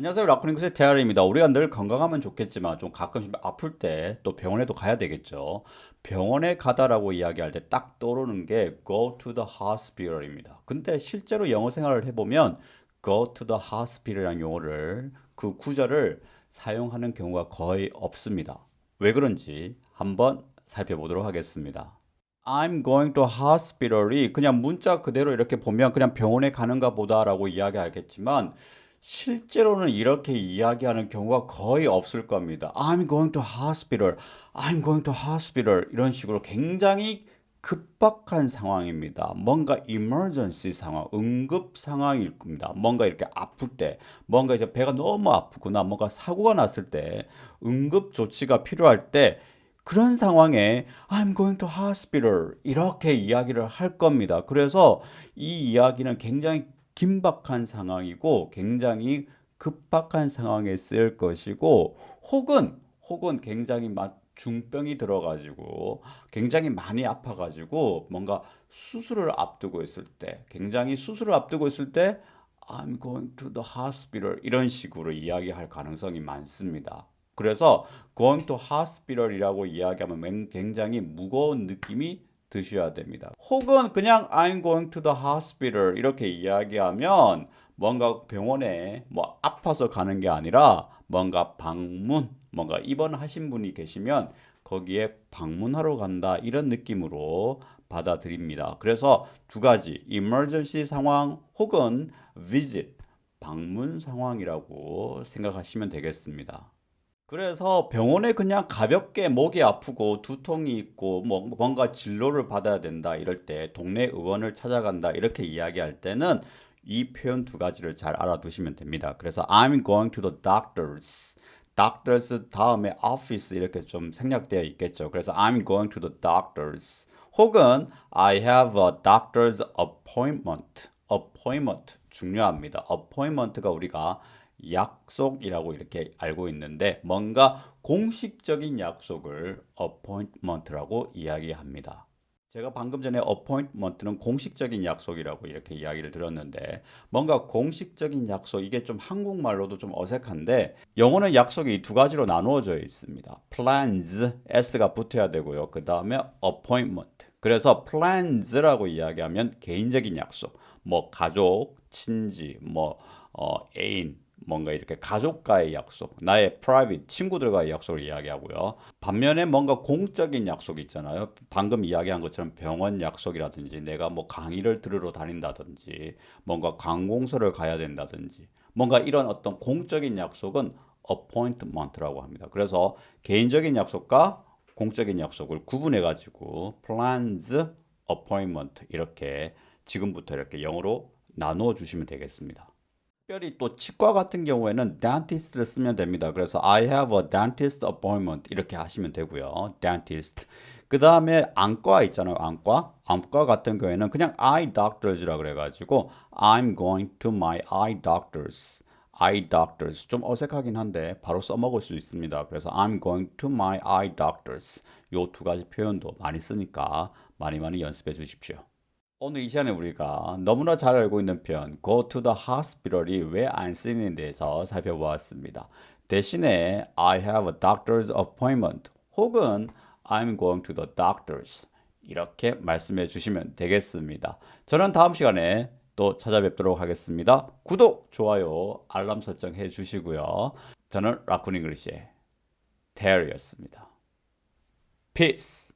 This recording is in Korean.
안녕하세요. 라쿠닝크스의 태아리입니다. 우리가 늘 건강하면 좋겠지만 좀 가끔씩 아플 때 또 병원에도 가야 되겠죠. 병원에 가다라고 이야기할 때 딱 떠오르는 게 go to the hospital입니다. 근데 실제로 영어 생활을 해보면 go to the hospital이라는 용어를 그 구절을 사용하는 경우가 거의 없습니다. 왜 그런지 한번 살펴보도록 하겠습니다. I'm going to hospital이 그냥 문자 그대로 이렇게 보면 그냥 병원에 가는가 보다라고 이야기하겠지만 실제로는 이렇게 이야기하는 경우가 거의 없을 겁니다. I'm going to hospital. I'm going to hospital. 이런 식으로 굉장히 급박한 상황입니다. 뭔가 emergency 상황, 응급 상황일 겁니다. 뭔가 이렇게 아플 때, 뭔가 이제 배가 너무 아프거나 뭔가 사고가 났을 때, 응급 조치가 필요할 때, 그런 상황에 I'm going to hospital 이렇게 이야기를 할 겁니다. 그래서 이 이야기는 굉장히 긴박한 상황이고 굉장히 급박한 상황에 쓰일 것이고 혹은 혹은 굉장히 막 중병이 들어가지고 굉장히 많이 아파가지고 뭔가 수술을 앞두고 있을 때 굉장히 수술을 앞두고 있을 때 I'm going to the hospital 이런 식으로 이야기할 가능성이 많습니다. 그래서 going to hospital이라고 이야기하면 맹- 굉장히 무거운 느낌이 드셔야 됩니다. 혹은 그냥 I'm going to the hospital 이렇게 이야기하면 뭔가 병원에 뭐 아파서 가는 게 아니라 뭔가 방문, 뭔가 입원하신 분이 계시면 거기에 방문하러 간다 이런 느낌으로 받아들입니다. 그래서 두 가지 emergency 상황 혹은 visit 방문 상황이라고 생각하시면 되겠습니다. 그래서 병원에 그냥 가볍게 목이 아프고 두통이 있고 뭐 뭔가 진료를 받아야 된다 이럴 때 동네 의원을 찾아간다 이렇게 이야기할 때는 이 표현 두 가지를 잘 알아두시면 됩니다. 그래서 I'm going to the doctors. doctors 다음에 office 이렇게 좀 생략되어 있겠죠. 그래서 I'm going to the doctors. 혹은 I have a doctor's appointment. appointment 중요합니다. appointment가 우리가 약속이라고 이렇게 알고 있는데 뭔가 공식적인 약속을 appointment라고 이야기합니다. 제가 방금 전에 appointment는 공식적인 약속이라고 이렇게 이야기를 들었는데 뭔가 공식적인 약속 이게 좀 한국말로도 좀 어색한데 영어는 약속이 두 가지로 나누어져 있습니다. plans s가 붙어야 되고요. 그 다음에 appointment. 그래서 plans라고 이야기하면 개인적인 약속, 뭐 가족, 친지, 뭐 어, 애인, 뭔가 이렇게 가족과의 약속, 나의 private 친구들과의 약속을 이야기하고요. 반면에 뭔가 공적인 약속 있잖아요. 방금 이야기한 것처럼 병원 약속이라든지 내가 뭐 강의를 들으러 다닌다든지 뭔가 관공서를 가야 된다든지 뭔가 이런 어떤 공적인 약속은 appointment라고 합니다. 그래서 개인적인 약속과 공적인 약속을 구분해 가지고 plans, appointment 이렇게 지금부터 이렇게 영어로 나누어 주시면 되겠습니다. 특별히 또 치과 같은 경우에는 dentist를 쓰면 됩니다. 그래서 I have a dentist appointment 이렇게 하시면 되고요. dentist. 그 다음에 안과 있잖아요. 안과. 안과 같은 경우에는 그냥 eye doctors라 그래가지고 I'm going to my eye doctors. eye doctors. 좀 어색하긴 한데 바로 써먹을 수 있습니다. 그래서 I'm going to my eye doctors. 요 두 가지 표현도 많이 쓰니까 많이 많이 연습해 주십시오. 오늘 이 시간에 우리가 너무나 잘 알고 있는 표현 go to the hospital이 왜 안 쓰이는 데서 살펴보았습니다. 대신에 I have a doctor's appointment 혹은 I'm going to the doctors 이렇게 말씀해 주시면 되겠습니다. 저는 다음 시간에 또 찾아뵙도록 하겠습니다. 구독, 좋아요, 알람 설정 해 주시고요. 저는 라쿤 잉글리시의 테리였습니다. Peace.